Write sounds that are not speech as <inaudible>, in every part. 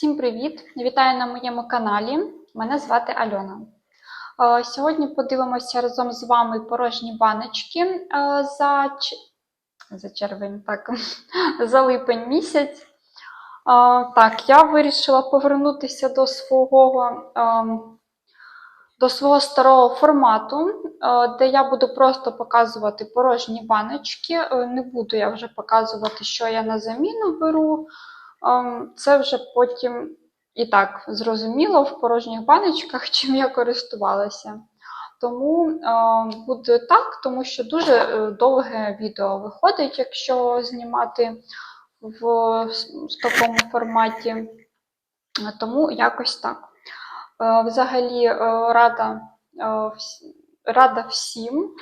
Всім привіт! Вітаю на моєму каналі. Мене звати Альона. Е, Сьогодні подивимося разом з вами порожні баночки е, за, за червень, так, <laughs> за липень місяць. Е, Так, я вирішила повернутися до свого, ем, до свого старого формату, де я буду просто показувати порожні баночки. Не буду я вже показувати, що я на заміну беру. Ем, Це вже потім і так зрозуміло в порожніх баночках, <laughs> чим я користувалася. Тому е, буде так, тому що дуже е, довге відео виходить, якщо знімати в, в такому форматі. Тому якось так. Е, Взагалі е, рада, рада всім.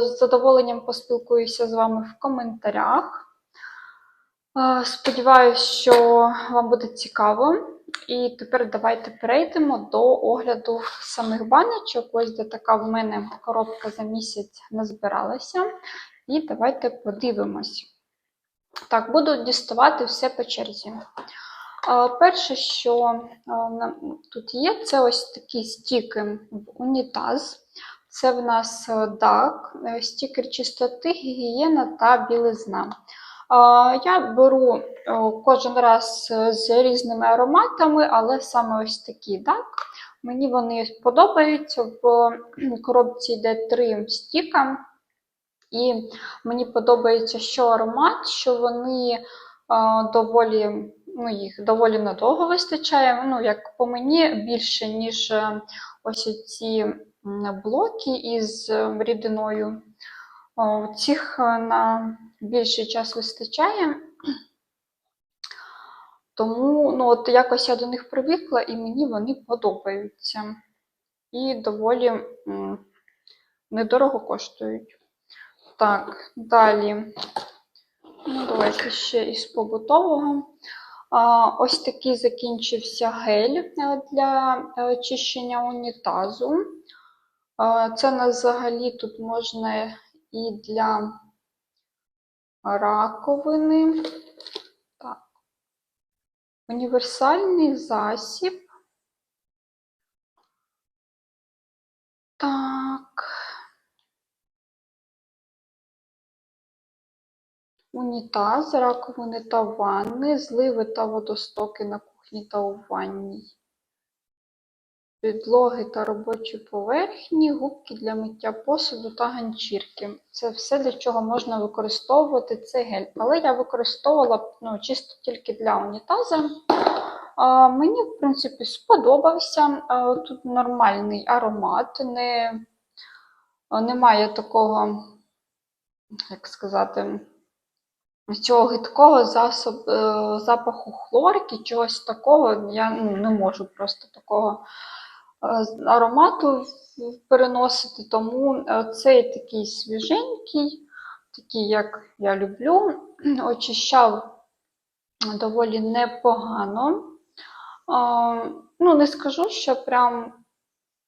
З задоволенням поспілкуюся з вами в коментарях. Е, Сподіваюсь, що вам буде цікаво. І тепер давайте перейдемо до огляду самих баночок. Ось де така в мене коробка за місяць назбиралася. І давайте подивимось. Так, буду діставати все по черзі. Е, Перше, що е, тут є, це ось такі стіки в унітаз. Це в нас DAC, стікер чистоти, гігієна та білизна. Я беру е, кожен раз е, з різними ароматами, але саме ось такі, так? Мені вони подобаються. В коробці йде три стіка, і мені подобається, що аромат, що вони е, доволі, ну, їх доволі надовго вистачає. Ну, як по мені, більше, ніж ось ці блоки із рідиною. О, Цих е, на більший час вистачає. Тому ну, от якось я до них привикла і мені вони подобаються. І доволі недорого коштують. Так, далі. Ну, давайте ще із побутового. Ось такий закінчився гель е, для е, очищення унітазу. Це взагалі тут можна і для раковини. Так. Універсальний засіб. Так. Унітаз, раковини та ванни, зливи та водостоки на кухні та у ванній. Підлоги та робочі поверхні, губки для миття посуду та ганчірки. Це все, для чого можна використовувати цей гель. Але я використовувала ну, чисто тільки для унітаза. А, мені, в принципі, сподобався. А, тут нормальний аромат, не, немає такого, як сказати, цього гидкого засоб, е, запаху хлорки, чогось такого. Я ну, не можу просто такого аромату переносити, тому е, цей такий свіженький, такий, як я люблю, <clears throat> очищав доволі непогано. Ну, не скажу, що прям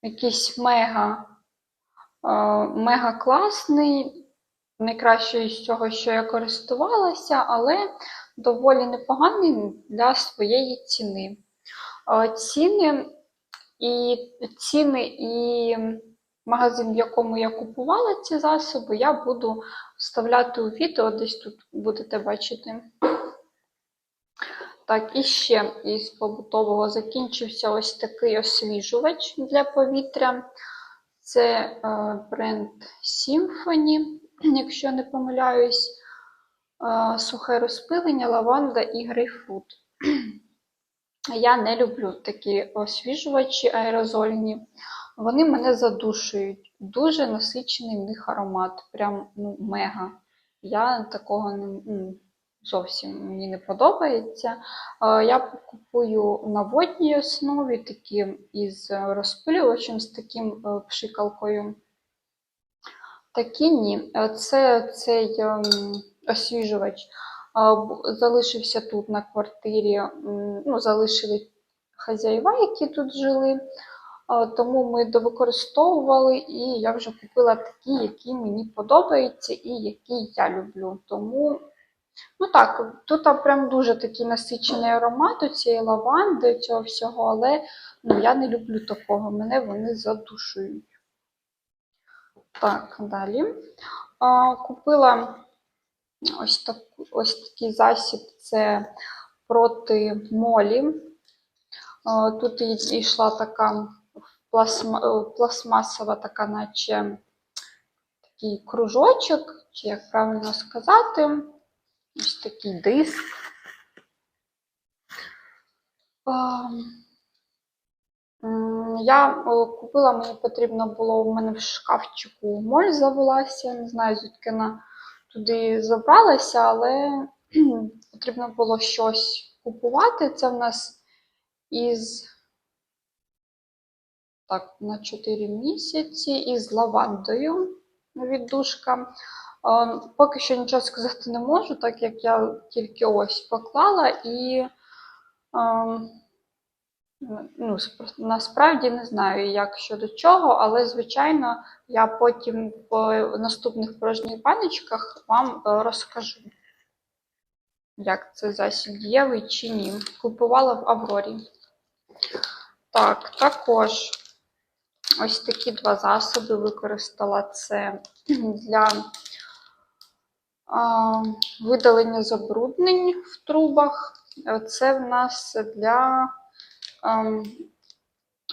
якийсь мега мега класний, найкраще із цього, що я користувалася, але доволі непоганий для своєї ціни. Ціни і ціни і магазин, в якому я купувала ці засоби, я буду вставляти у відео, десь тут будете бачити. Так, і ще із побутового закінчився ось такий освіжувач для повітря. Це е, бренд Symphony, <clears throat> якщо не помиляюсь, Е, сухе розпилення, лаванда і грейпфрут. <clears throat> Я не люблю такі освіжувачі аерозольні. Вони мене задушують. Дуже насичений в них аромат. Прям ну, мега. Я такого не, ну, зовсім мені не подобається. Е, Я купую на водній основі, такі із розпилювачем, з таким е, пшикалкою. Такі ні. Е, Це цей ем, освіжувач залишився тут на квартирі. Ну, залишили хазяїва, які тут жили. Тому ми довикористовували, і я вже купила такі, які мені подобаються і які я люблю. Тому Ну так, тут прям дуже такий насичений аромат у цієї лаванди, цього всього, але ну, я не люблю такого, мене вони задушують. Так, далі. Купила ось, так, ось такий засіб, це проти молі. Тут і- йшла така пластма, е, пластмасова, така, наче такий кружочок, чи як правильно сказати, ось такий диск. Я купила, мені потрібно було, у мене в шкафчику моль завелася, не знаю, звідки вона туди забралася, але <clears throat> потрібно було щось купувати. Це в нас із так, на 4 місяці із лавандою віддушка. Е, Поки що нічого сказати не можу, так як я тільки ось поклала і е, ну, насправді не знаю, як щодо чого, але, звичайно, я потім в наступних порожніх баночках вам е, розкажу, як це засіб дієвий чи ні. Купувала в Аврорі. Так, також ось такі два засоби використала це для а, видалення забруднень в трубах. Це в нас для ем,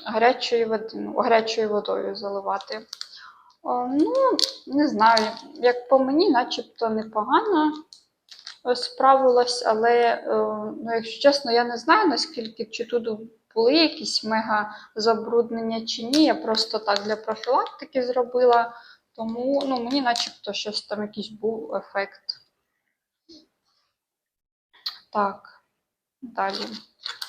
гарячої води, ну, гарячою водою заливати. Е, Ну, не знаю, як по мені, начебто непогано справилась, але, е, ну, якщо чесно, я не знаю, наскільки чи тут були якісь мега забруднення чи ні. Я просто так для профілактики зробила. Тому ну, мені начебто щось там якийсь був ефект. Так, далі.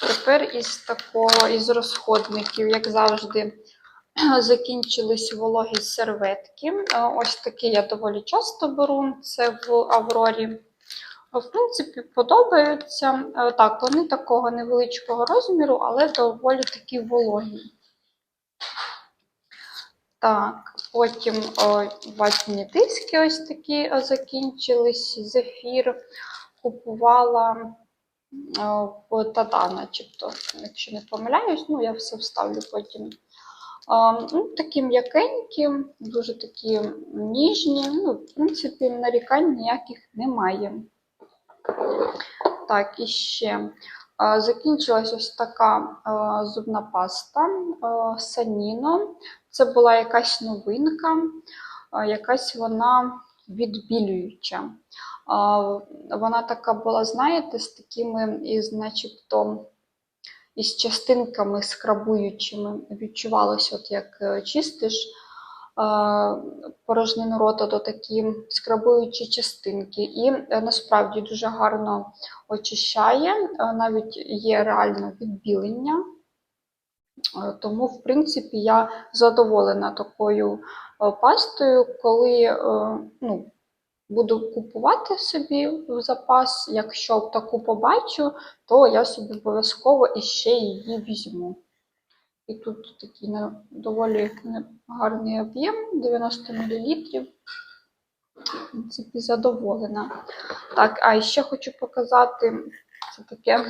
Тепер із такого, із розходників, як завжди, <clears throat> закінчились вологі серветки. Е, Ось такі я доволі часто беру, це в Аврорі. В принципі, подобаються. Е, Так, вони такого невеличкого розміру, але доволі такі вологі. Так, потім о, ватні диски ось такі закінчились. Зефір купувала Тата, начебто, якщо не помиляюсь, ну я все вставлю потім. Ну, такі м'якенькі, дуже такі ніжні. Ну, в принципі, нарікань ніяких немає. Так, і ще. Закінчилась ось така зубна паста Саніно. Це була якась новинка, якась вона відбілююча. Вона така була, знаєте, з такими, із, начебто, із частинками скрабуючими. Відчувалось, от як е, чистиш е, порожнину рота, то такі скрабуючі частинки. І е, насправді дуже гарно очищає, навіть є реально відбілення. Тому, в принципі, я задоволена такою пастою, коли е, ну, буду купувати собі в запас. Якщо таку побачу, то я собі обов'язково іще її візьму. І тут такий доволі гарний об'єм 90 мл. В принципі, задоволена. Так, а ще хочу показати це таке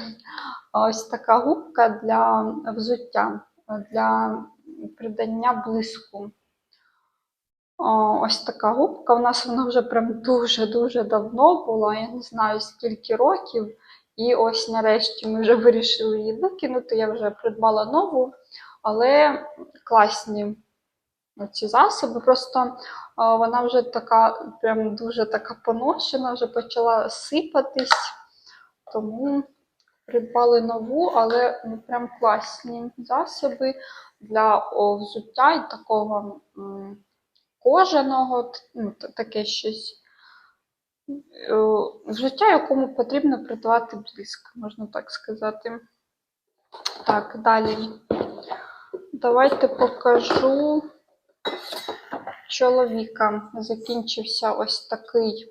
ось така губка для взуття, для придання блиску. О, Ось така губка. У нас вона вже прям дуже-дуже давно була. Я не знаю скільки років. І ось нарешті ми вже вирішили її викинути. Я вже придбала нову, але класні ці засоби. Просто а, вона вже така, прям дуже така поношена, вже почала сипатись. Тому придбали нову, але ну, прям класні засоби для о, взуття і такого. м, кожаного, ну, таке щось. Е, Взуття, якому потрібно придавати блиск, можна так сказати. Так, далі. Давайте покажу чоловіка. Закінчився ось такий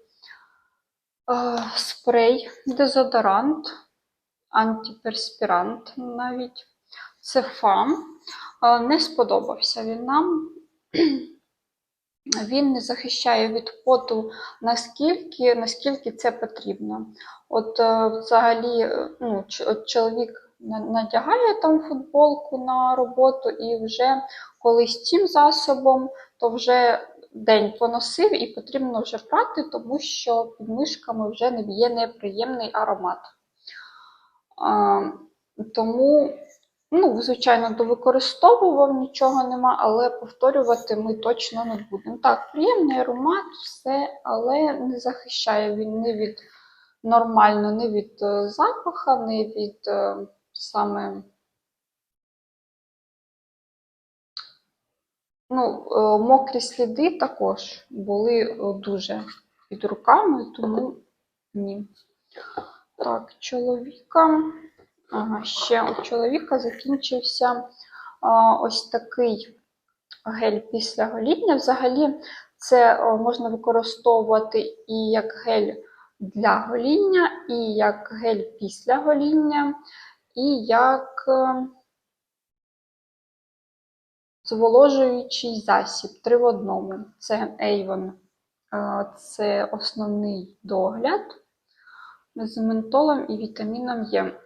е, спрей, дезодорант, антиперспірант навіть. Це фам. Е, Не сподобався він нам. Він не захищає від поту наскільки, наскільки це потрібно. От е, взагалі е, ну, чоловік на- надягає там футболку на роботу і вже коли з цим засобом, то вже день поносив і потрібно вже прати, тому що під мишками вже не є неприємний аромат. А, тому, ну, звичайно, довикористовував, нічого нема, але повторювати ми точно не будемо. Так, приємний аромат, все, але не захищає він ні від нормально, не від е, запаха, не від е, саме. Ну, е, мокрі сліди також були дуже під руками, тому ні. Так, чоловіка. Ще у чоловіка закінчився ось такий гель після гоління. Взагалі, це можна використовувати і як гель для гоління, і як гель після гоління, і як е, зволожуючий засіб три в одному. Це Avon. Це основний догляд з ментолом і вітаміном Е.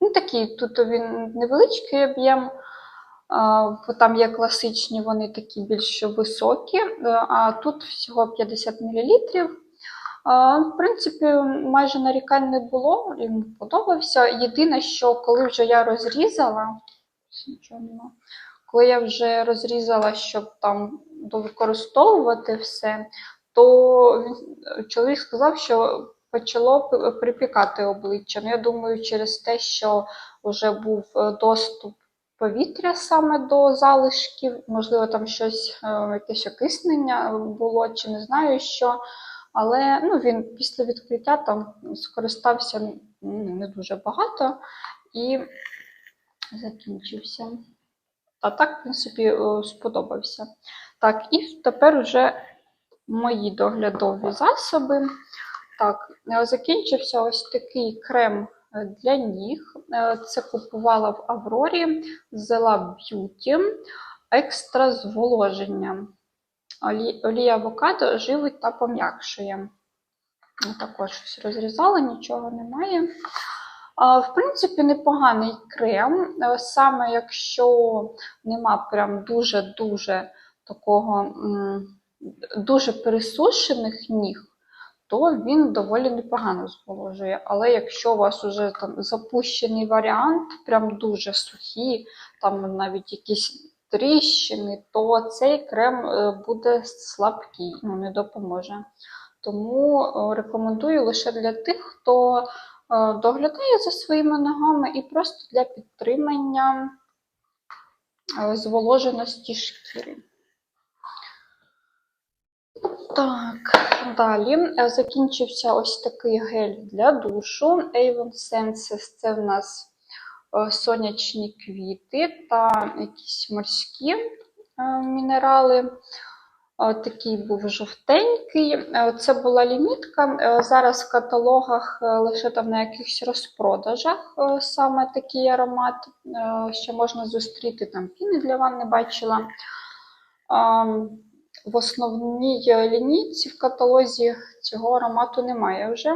Ну, такий, тут він невеличкий об'єм, бо там є класичні, вони такі більш високі, е, а тут всього 50 мл. В принципі, майже нарікань не було, йому подобався. Єдине, що коли вже я розрізала, коли я вже розрізала, щоб там довикористовувати все, то чоловік сказав, що почало припікати обличчя. Ну, я думаю, через те, що вже був е, доступ повітря саме до залишків, можливо, там щось, е, якесь окиснення було, чи не знаю що. Але ну, він після відкриття там скористався не дуже багато і закінчився. А так, в принципі, е, сподобався. Так, і тепер вже мої доглядові засоби. Так, е, закінчився ось такий крем е, для ніг. Е, Це купувала в Аврорі з Lab Beauty. Екстра зволоження. Олі- Олія авокадо живить та пом'якшує. Також щось розрізала, нічого немає. В принципі, непоганий крем. Саме якщо нема прям дуже-дуже такого дуже пересушених ніг, то він доволі непогано зволожує. Але якщо у вас уже там запущений варіант, прям дуже сухі, там навіть якісь тріщини, то цей крем е, буде слабкий, ну не допоможе. Тому е, рекомендую лише для тих, хто е, доглядає за своїми ногами і просто для підтримання зволоженості шкіри. Так, далі е, закінчився ось такий гель для душу. Avon Senses це в нас е, сонячні квіти та якісь морські е, мінерали. Такий був жовтенький. Це була лімітка. Зараз в каталогах лише там на якихось розпродажах саме такий аромат. Ще можна зустріти там піни для ванни бачила. В основній е, лінійці в каталозі цього аромату немає вже.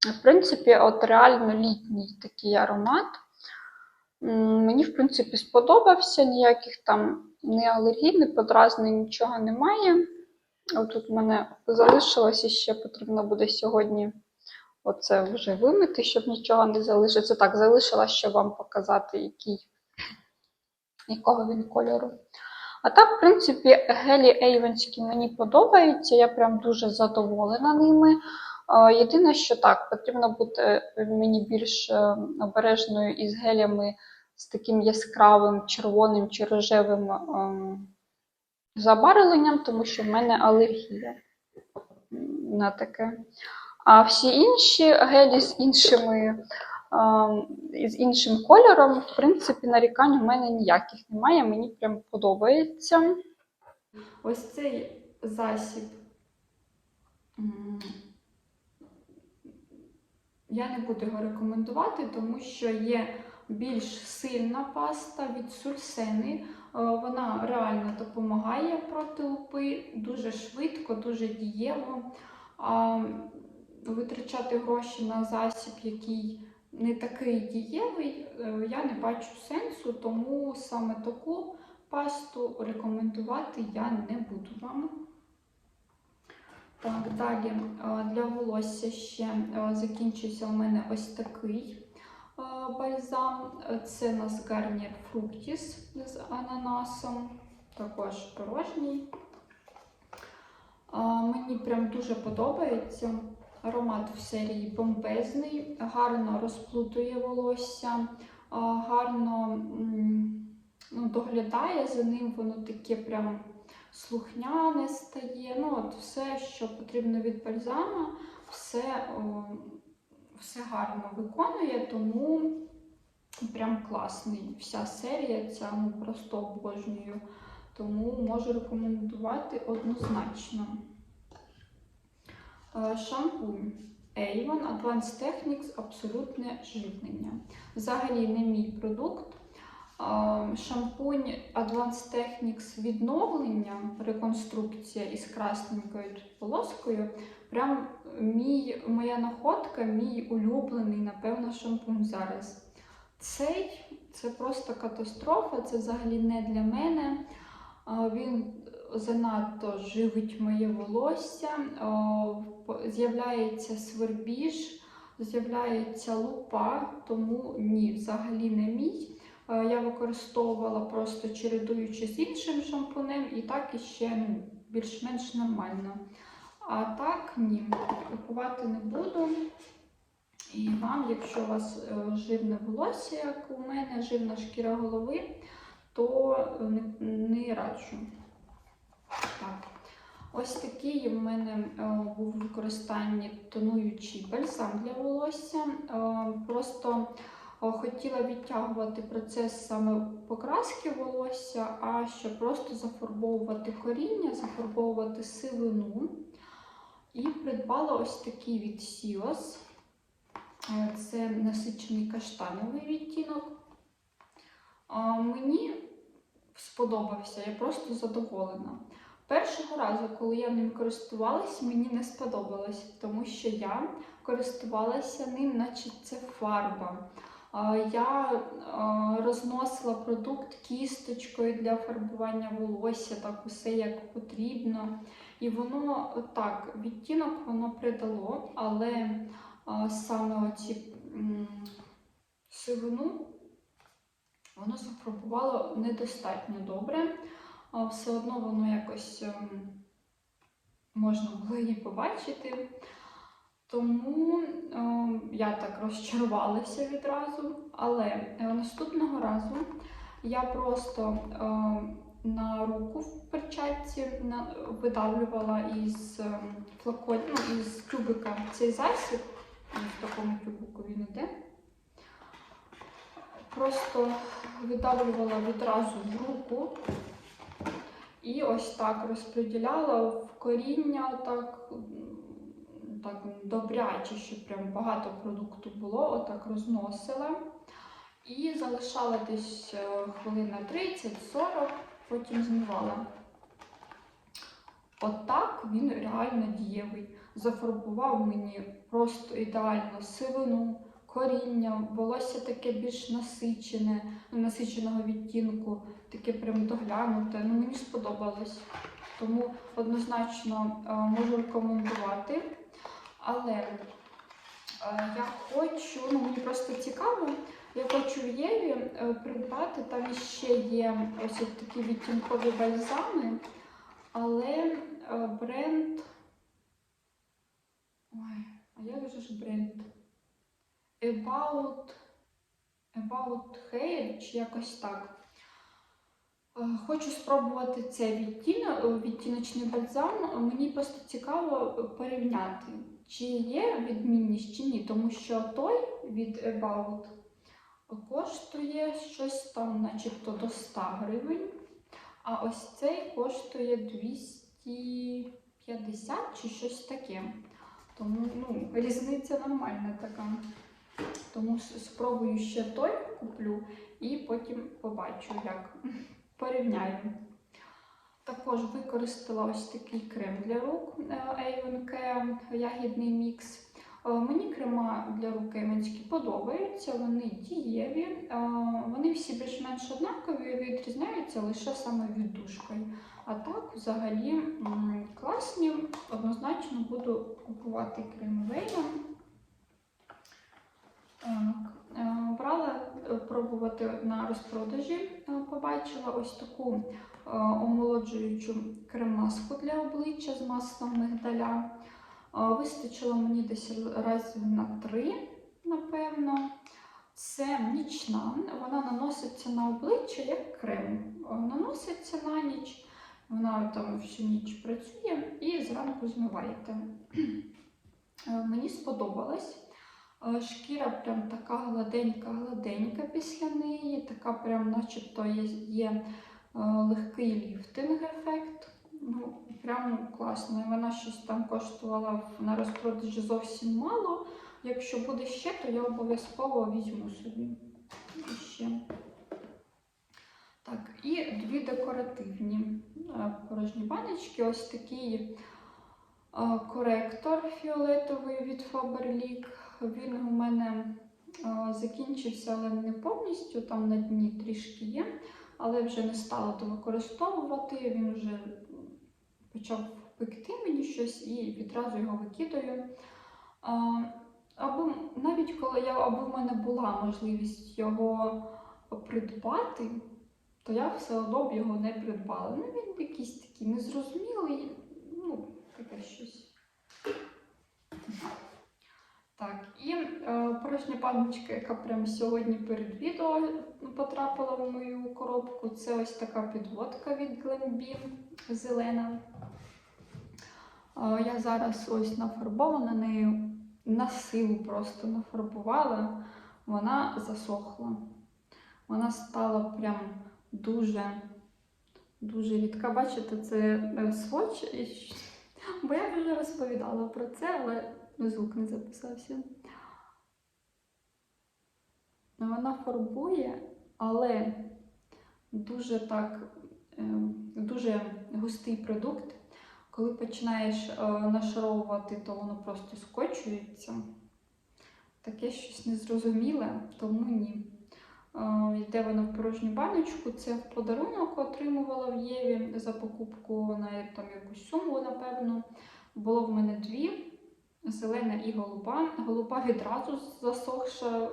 В принципі, от реально літній такий аромат. Мені, в принципі, сподобався, ніяких там ні алергій, ні подразнень, нічого немає. Тут в мене залишилось і ще потрібно буде сьогодні оце вже вимити, щоб нічого не залишиться. Так, залишила, щоб вам показати, який, якого він кольору. А так, в принципі, гелі ейвенські мені подобаються, я прям дуже задоволена ними. Е, Єдине, що так, потрібно бути мені більш е, обережною із гелями з таким яскравим червоним чи рожевим ем, забарвленням, тому що в мене алергія на таке. А всі інші гелі з іншими. Ем, З іншим кольором, в принципі, нарікань у мене ніяких немає, мені прям подобається. Ось цей засіб. Я не буду його рекомендувати, тому що є більш сильна паста від сульсени. Вона реально допомагає проти лупи дуже швидко, дуже дієво. Витрачати гроші на засіб, який не такий дієвий, е, я не бачу сенсу, тому саме таку пасту рекомендувати я не буду вам. Так, далі е, для волосся ще е, закінчився у мене ось такий бальзам. Це у нас Garnier Fructis з ананасом, також порожній. Мені прям дуже подобається. Аромат в серії бомбезний, гарно розплутує волосся, гарно ну, доглядає за ним, воно таке прям слухняне стає. Ну, от все, що потрібно від бальзама, все, все гарно виконує, тому прям класний. Вся серія ця ну, просто обожнюю. Тому можу рекомендувати однозначно. Е, Шампунь Avon Advanced Techniques абсолютне живлення. Взагалі не мій продукт. Е, Шампунь Advanced Techniques відновлення, реконструкція із красненькою полоскою. Прям мій, моя находка, мій улюблений, напевно, шампунь зараз. Цей це просто катастрофа, це взагалі не для мене. Е, Він занадто живить моє волосся, з'являється свербіж, з'являється лупа, тому ні, взагалі не мій. Е, Я використовувала просто чередуючи з іншим шампунем, і так іще ну, більш-менш нормально. А так ні, купувати не буду. І вам, якщо у вас е, жирне волосся, як у мене, жирна шкіра голови, то е, не, не раджу. Так. Ось такий в мене е, був у використанні тонуючий бальзам для волосся. Е, просто е, хотіла відтягувати процес саме покраски волосся, а ще просто зафарбовувати коріння, зафарбовувати сивину. І придбала ось такий від Сіос. Це насичений каштановий відтінок. Мені сподобався, я просто задоволена. Першого разу, коли я ним користувалась, мені не сподобалось, тому що я користувалася ним, наче це фарба. Я розносила продукт кісточкою для фарбування волосся, так усе як потрібно. І воно так, відтінок воно придало, але саме оці сивину воно зафарбувало недостатньо добре. А, Все одно воно якось ем, можна було її побачити. Тому ем, я так розчарувалася відразу. Але е, наступного разу я просто ем, на руку в перчатці видавлювала із флакон, ну, із тюбика цей засіб. В такому тюбику він іде. Просто видавлювала відразу в руку і ось так розподіляла в коріння так, так добряче, щоб прям багато продукту було, отак розносила. І залишала десь е, хвилин на 30-40, потім змивала. Отак він реально дієвий. Зафарбував мені просто ідеально сивину, коріння, волосся таке більш насичене, насиченого відтінку, таке прям доглянуте. Ну, мені сподобалось. Тому однозначно е, можу рекомендувати. Але е, я хочу, ну мені просто цікаво, я хочу в Єві е, придбати, там іще є ось такі відтінкові бальзами, але бренд. Ой, а як же ж бренд? About, About Hair чи якось так. Е, Хочу спробувати цей відтінок, е, відтіночний бальзам. Мені просто цікаво порівняти, чи є відмінність, чи ні, тому що той від About коштує щось там, начебто до 100 гривень, а ось цей коштує 250 чи щось таке. Тому ну, різниця нормальна така. Тому спробую ще той куплю і потім побачу, як. Порівняємо. Також використала ось такий крем для рук е, Avon Care ягідний мікс. Е, Мені крема для рук Avonські подобаються, вони дієві, е, вони всі більш-менш однакові, відрізняються лише саме віддушкою. А так, взагалі, класні, однозначно буду купувати крем Avon. Брала е, пробувати на розпродажі, е, побачила ось таку е, омолоджуючу крем-маску для обличчя з маслом мигдаля. Е, Вистачило мені десь разів на три, напевно. Це нічна, вона наноситься на обличчя як крем. Е, Наноситься на ніч, вона там всю ніч працює і зранку змиваєте. <clears throat> Е, Мені сподобалось. Шкіра прям така гладенька-гладенька після неї, така прям начебто є, є е, легкий ліфтинг-ефект. Ну, прям класно. І Вона щось там коштувала на розпродажі зовсім мало. Якщо буде ще, то я обов'язково візьму собі ще. Так, і дві декоративні е, порожні баночки. Ось такий е, коректор фіолетовий від Faberlic. Він у мене закінчився, але не повністю. Там на дні трішки є, але вже не стала то використовувати. Він вже почав пекти мені щось і відразу його викидаю. Або навіть коли я або в мене була можливість його придбати, то я все одно б його не придбала. Ну, він якийсь такий незрозумілий, ну, таке щось. Так, і е, порожня баночка, яка прямо сьогодні перед відео потрапила в мою коробку, це ось така підводка від Glambeam зелена. Е, я зараз ось нафарбована нею, на силу просто нафарбувала, вона засохла. Вона стала прям дуже, дуже рідка. Бачите, це е, сводч, бо я вже розповідала про це, але звук не записався. Вона фарбує, але дуже так, е, дуже густий продукт. Коли починаєш е, нашаровувати, то воно просто скочується. Таке щось незрозуміле, тому ні. Е, Йде воно в порожню баночку. Це в подарунок отримувала в Єві за покупку на там, якусь суму, напевно. Було в мене дві зелена і голуба. Голуба відразу засохша,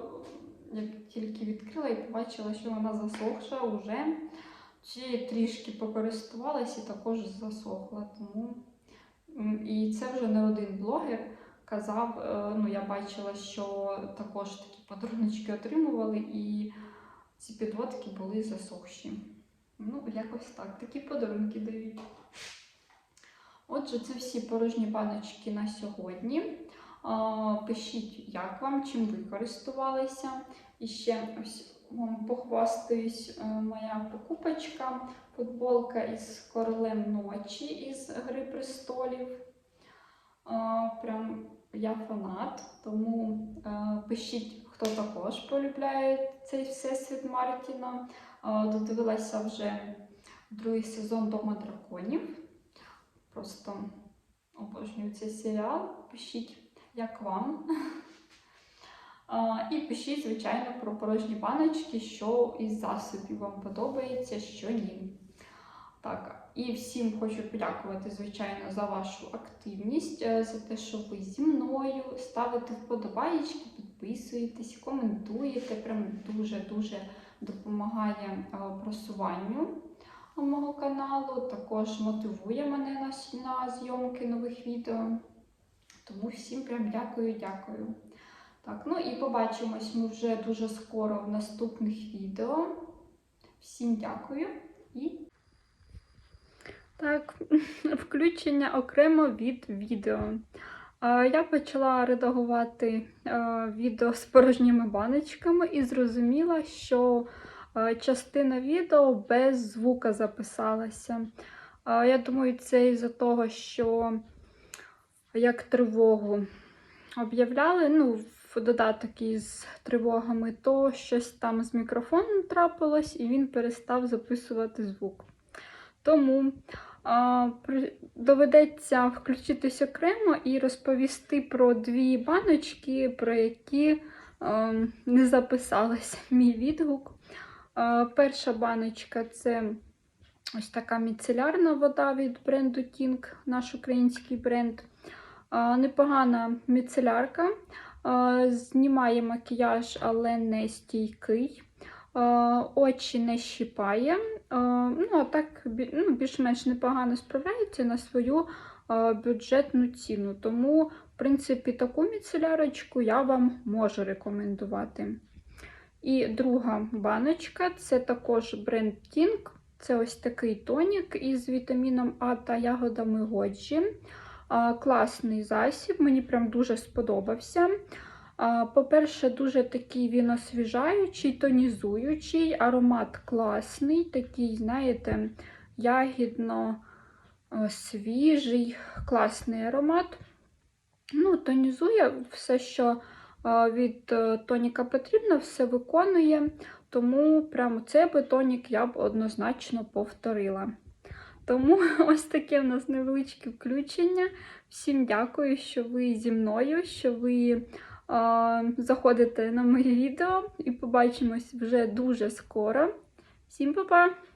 як тільки відкрила і побачила, що вона засохша вже. Чи трішки покористувалась і також засохла. Тому і це вже не один блогер казав. е, Ну, я бачила, що також такі подаруночки отримували, і ці підводки були засохші. Ну, якось так. Такі подарунки дають. Отже, це всі порожні баночки на сьогодні. Пишіть, як вам, чим ви користувалися. І ще ось вам похвастаюсь, е, моя покупочка, футболка із королем ночі із Гри престолів. Прям я фанат, тому е, пишіть, хто також полюбляє цей всесвіт Мартіна. Додивилася вже другий сезон Дома драконів. Просто обожнюю цей серіал. Пишіть, як вам. <laughs> І пишіть, звичайно, про порожні баночки, що із засобів вам подобається, що ні. Так, і всім хочу подякувати, звичайно, за вашу активність, е, за те, що ви зі мною ставите вподобаєчки, підписуєтесь, коментуєте. Прям дуже-дуже допомагає е, просуванню мого каналу, також мотивує мене на, на зйомки нових відео. Тому всім прям дякую, дякую. Так, ну і побачимось ми вже дуже скоро в наступних відео. Всім дякую і. Так, <laughs> включення окремо від відео. Я почала редагувати е, відео з порожніми баночками і зрозуміла, що частина відео без звука записалася. Е, Я думаю, це із-за того, що як тривогу об'являли, ну, в додаток із тривогами, то щось там з мікрофоном трапилось, і він перестав записувати звук. Тому а, доведеться включитись окремо і розповісти про дві баночки, про які а, не записалась мій відгук. Перша баночка це ось така міцелярна вода від бренду Tink, наш український бренд. Непогана міцелярка. Знімає макіяж, але не стійкий. Очі не щіпає. Ну, а так ну, більш-менш непогано справляється на свою бюджетну ціну. Тому, в принципі, таку міцелярочку я вам можу рекомендувати. І друга баночка це також бренд Tink. Це ось такий тонік із вітаміном А та ягодами годжі. Класний засіб, мені прям дуже сподобався. По-перше, дуже такий він освіжаючий, тонізуючий, аромат класний, такий, знаєте, ягідно е, свіжий, класний аромат. Ну, тонізує все, що від е, тоніка потрібно, все виконує. Тому прямо цей би тонік я б однозначно повторила. Тому <laughs> ось таке в нас невеличке включення. Всім дякую, що ви зі мною, що ви е, заходите на моє відео і побачимось вже дуже скоро. Всім па-па!